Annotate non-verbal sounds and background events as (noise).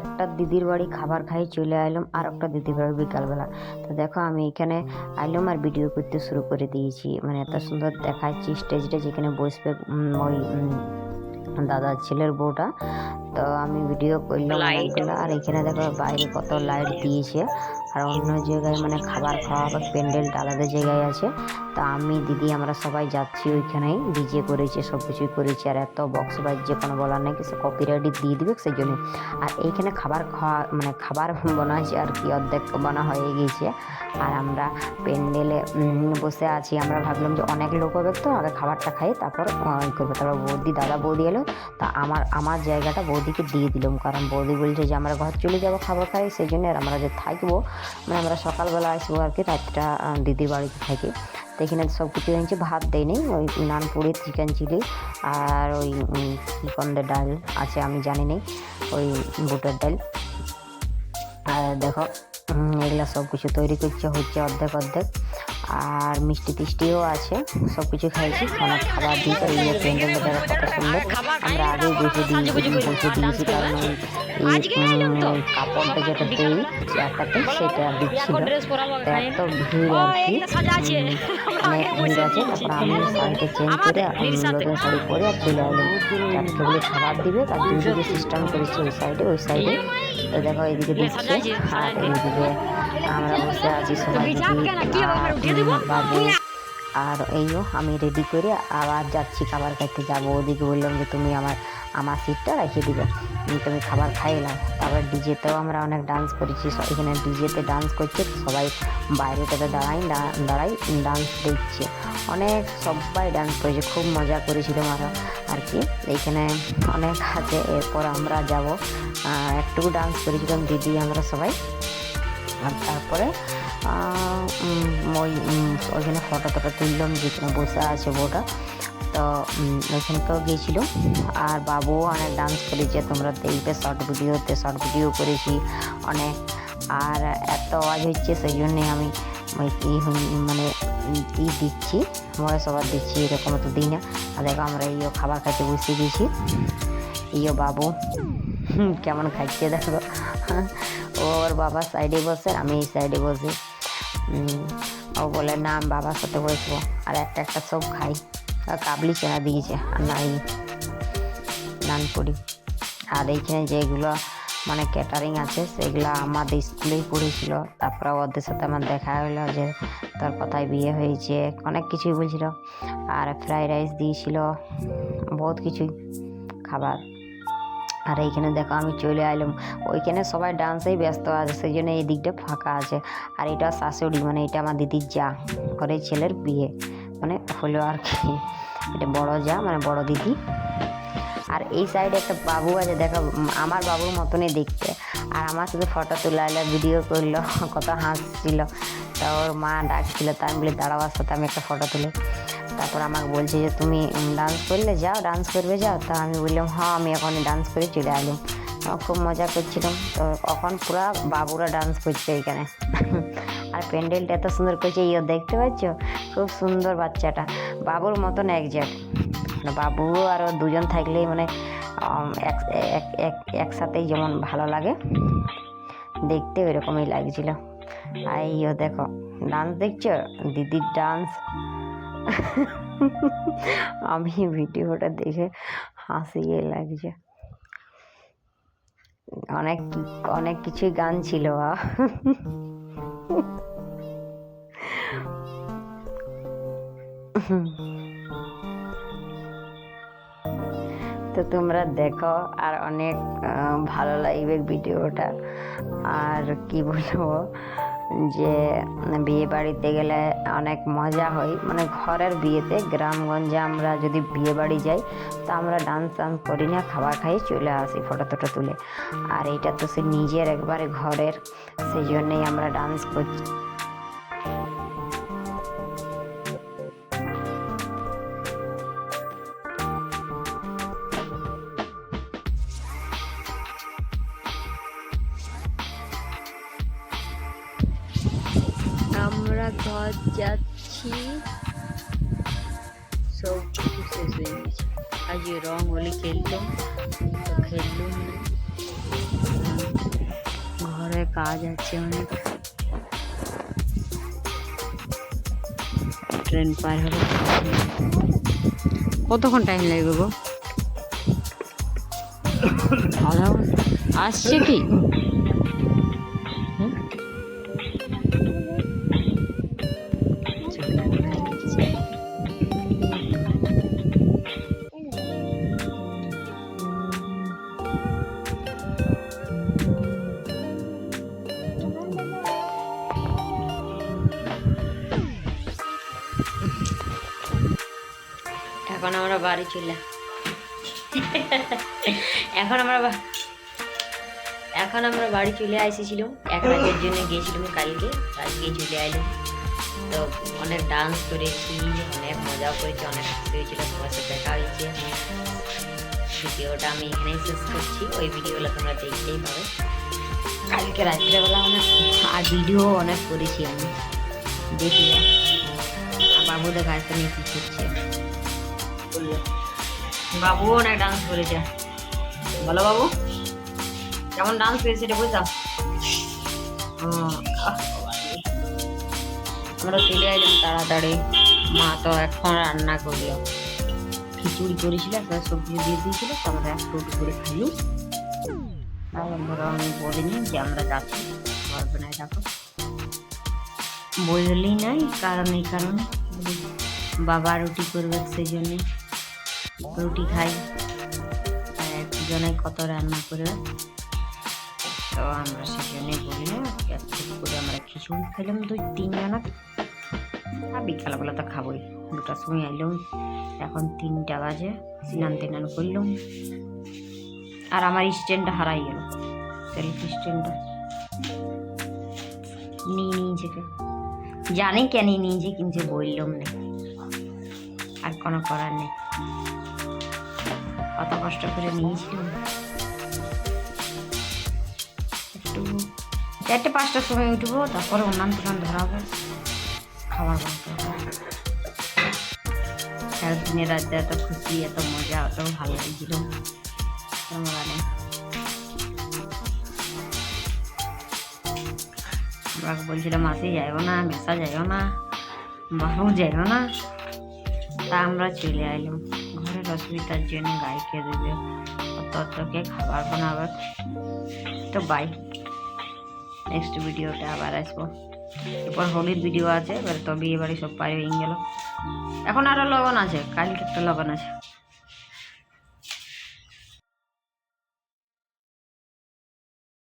একটা দিদির বাড়ি খাবার খাই চলে আইলাম আর একটা দিদির বাড়ি বিকালবেলা। তো দেখো আমি এখানে আইলাম আর ভিডিও করতে শুরু করে দিয়েছি। মানে এত সুন্দর দেখাচ্ছি স্টেজটা যেখানে বসবে ওই দাদা দাদার ছেলের বউটা। তো আমি ভিডিও করলাম আর এখানে দেখো বাইরে কত লাইট দিয়েছে। আর অন্য জায়গায় মানে খাবার খাওয়া বা প্যান্ডেলটা আলাদা জায়গায় আছে। তো আমি, দিদি, আমরা সবাই যাচ্ছি ওইখানেই। ডিজে করেছে সব কিছুই করেছে। আর এত বক্স বাজছে, কোনো বলার নেই সে কপিরাইট দিয়ে দিবে সেই জন্য আর এইখানে খাবার খাওয়া মানে খাবার বানা হয়েছে আর কি, অর্ধেক বানা হয়ে গিয়েছে আর আমরা প্যান্ডেলে বসে আছি। আমরা ভাবলাম যে অনেক লোক হবে তো, আগে খাবারটা খাই, তারপর ই করব। তারপর বৌদি, দাদা, বৌদি এলো। তা আমার আমার জায়গাটা বৌদিকে দিয়ে দিলাম। কারণ বৌদি বলছে যে আমরা ঘর চলে যাব, খাবার খাই সেই জন্য আর আমরা যে থাকব মানে আমরা সকালবেলা আসব আর কি রাতটা দিদির বাড়িতে থাকি। তো এখানে সব কিছু হয়েছে ভাত দেয়নি ওই নান পুরি চিকেন চিলি আর ওই উম, কী কন্দে ডাল আছে আমি জানি নেই ওই বুটের ডাল। আর দেখো এগুলা সব কিছু তৈরি করছে হচ্ছে অর্ধেক অর্ধেক। আর মিষ্টি টিষ্টিও আছে সব কিছু খাইছি অনেক খাবার দিয়েছে কত সুন্দর। আমরা আগেই বসে দিয়েছি বসে দিয়েছি কারণ কাপড়টা যেটা দেই চেয়ারটাতে সেটা দিচ্ছিল। তো এত ভিড় আর কি। অনেক ভিড় আছে তারপর আমি শাড়িটা চেঞ্জ করে আমি নতুন শাড়ি পরে আর চলে এলাম। খাবার দিবে আর দুদিকে সিস্টেম করেছে ওই সাইডে ওই সাইডে তো দেখো এইদিকে দিচ্ছে আর এইদিকে আমরা বসে আছি সবাই দিদি আর এইও আমি রেডি করে আবার যাচ্ছি খাবার খাইতে। যাব ওদিকে বললাম যে তুমি আমার আমার সিটটা রেখে দিবে। উম, তুমি খাবার খাই খাইলাম তারপর ডিজেতেও আমরা অনেক ডান্স করেছি। এখানে ডিজেতে ডান্স করছে। সবাই বাইরেটাতে দাঁড়াই দাঁড়াই ডান্স দেখছে। অনেক সবাই ডান্স করেছে। খুব মজা করেছিলাম আরও আর কি এইখানে অনেক আছে। এরপর আমরা যাব। একটু ডান্স করেছিলাম। দিদি আমরা সবাই। আর তারপরে ওই ওইখানে ফটো টটো তুললাম। যেখানে বসে আছে বউটা। তো ওইখানকেও গিয়েছিল। আর বাবুও অনেক ডান্স করেছে, তোমরা দেখবে শর্ট ভিডিওতে শর্ট ভিডিও করেছি অনেক। আর এত আওয়াজ হচ্ছে সেই জন্যে আমি ওই কি মানে দিচ্ছি ভয় সবার দিচ্ছি, এরকম তো দিই না। আর দেখো, আমরা ইয়ে খাবার খাইতে বসে গেছি। ইয়ে বাবু কেমন খাচ্ছে দেখো। ওর বাবা সাইডে বসে, আমি এই সাইডে বসি। ও বলে, না, আমি বাবার সাথে বসবো। আর একটা একটা সব খাই। কাবলি চেনা দিয়েছে, আর নাই নানপুরি আর এইখানে যেগুলো মানে ক্যাটারিং আছে, সেগুলো আমাদের স্কুলেই পড়েছিল। তারপরে ওদের সাথে আমার দেখা হলো যে তোর কথায় বিয়ে হয়েছে, অনেক কিছুই বলছিল। আর ফ্রাইড রাইস দিয়েছিল, বহুত কিছুই খাবার। আর এইখানে দেখো আমি চলে আইলাম। ওইখানে সবাই ডান্সেই ব্যস্ত আছে সেই জন্য এই দিকটা ফাঁকা আছে। আর এটা শাশুড়ি মানে এটা আমার দিদির যা, ঘরের ছেলের বিয়ে। মানে হলো আর কি। এটা বড় যা মানে বড় দিদি। আর এই সাইডে একটা বাবু আছে, দেখো আমার বাবুর মতনই দেখতে। আর আমার সাথে ফটো তোলাইলো ভিডিও করল, (laughs) কত হাসছিল। তা ওর মা ডাকছিল, তা আমি বলি দাঁড়াবার সাথে আমি একটা ফটো তুলি। তারপর আমাকে বলছে যে, তুমি ডান্স করলে যাও ডান্স করবে যাও। তা আমি বললাম হ্যাঁ আমি এখন ডান্স করে চলে এলাম খুব মজা করছিলাম। তো এখন পুরা বাবুরা ডান্স করছে এখানে। আর প্যান্ডেলটা এত সুন্দর করছে ইয়ে দেখতে পাচ্ছ? খুব সুন্দর বাচ্চাটা। বাবুর মতন একজ্যাক্ট মানে বাবু আর দুজন থাকলেই মানে একসাথেই যেমন ভালো লাগে। দেখতে ওইরকমই লাগছিল। আর ইয়ে দেখো ডান্স দেখছ? দিদির ডান্স আমি ভিডিওটা দেখে হাসিয়ে লাগছে। অনেক অনেক কিছুই গান ছিল। তো তোমরা দেখো আর অনেক ভালো লাগবে ভিডিওটা। আর কি বলব? যে বিয়ে বাড়িতে গেলে অনেক মজা হয়। মানে ঘরের বিয়েতে গ্রামগঞ্জে আমরা যদি বিয়ে বাড়ি যাই, তো আমরা ডান্স টান্স করি না, খাবার খাই চলে আসি ফটো টটো তুলে। আর এটা তো সে নিজের একবারে ঘরের, সেই জন্যেই আমরা ডান্স করছি। আমরা ঘর যাচ্ছি সব কিছু শেষ হয়ে গেছে। আজ রং হোলি খেলতাম তো খেললুম না। কাজ আছে অনেক। ট্রেন পার হবে। কতক্ষণ টাইম লাগবে গো? আধা আসছে কি? এখন আমরা বাড়ি চলে। এখন আমরা এখন আমরা বাড়ি চলে এসেছিলাম। এক রাতের জন্য গিয়েছিলাম কালকে। আজকে চলে আইলাম তো অনেক ডান্স করেছি, অনেক মজাও করেছি, অনেক খুশি হয়েছিল, তোমার সাথে দেখা হয়েছে। ভিডিওটা আমি এখানেই শেষ করছি। ওই ভিডিওগুলো তোমরা দেখতেই পাবে। কালকে রাত্রেবেলা অনেক আর ভিডিও অনেক করেছি আমি। দেখি আর বাবু দেখা আসতে নিয়ে কী করছে বাবু অনেক ডান্স করেছে। বলো বাবু, কেমন ডান্স করেছে এটা বুঝলাম আমরা চলে এলাম তাড়াতাড়ি। মা তো এখন রান্না করল। খিচুড়ি করেছিল, একটা সবজি দিয়ে দিয়েছিল, তো আমরা একটু একটু করে খাইনি তাই আমরা যে আমরা যাচ্ছি। পারবে না, দেখো। বললেই নাই, কারণ এই কারণে। বাবা রুটি করবে সেই জন্যে। রুটি খাই। একজনে কত রান্না করবে তো আমরা জন্যই বলি না করে আমরা খিচুড়ি খেলাম দুই তিনজনা। আর বিকালবেলা তো খাবোই, দুটার সময় এলাম। এখন তিনটা বাজে, স্নান টিনান করলাম। আর আমার স্ট্যান্ডটা হারাই গেল সেলফ স্ট্যান্ডটা? নিয়ে নিয়েছে জানি কেন নিয়েছে কিন্তু বললাম না। আর কোনো করার নেই। কত কষ্ট করে নিয়েছিলাম একটু চারটে পাঁচটার সময় উঠবো, তারপরে উনান টুনান ধরাবো, খাবার বানাতে হবে সারাদিনে রাতে এত খুশি, এত মজা, এত ভালো লাগছিল। মানে আমরা বলছিলাম মাসি, যাইও না, মেসা যাইও না, বাবু যাইও না। তা আমরা চলে আইলাম। অসুবিধার জন্য গাইকে দেবে? ততকে খাবার বানাবার। তো বাই নেক্সট ভিডিওটা আবার আসব। এরপর হোলির ভিডিও আছে, এবার তো বিয়ে বাড়ি সব হয়ে গেল। এখন আরও লবণ আছে, কালকে একটা লবণ আছে।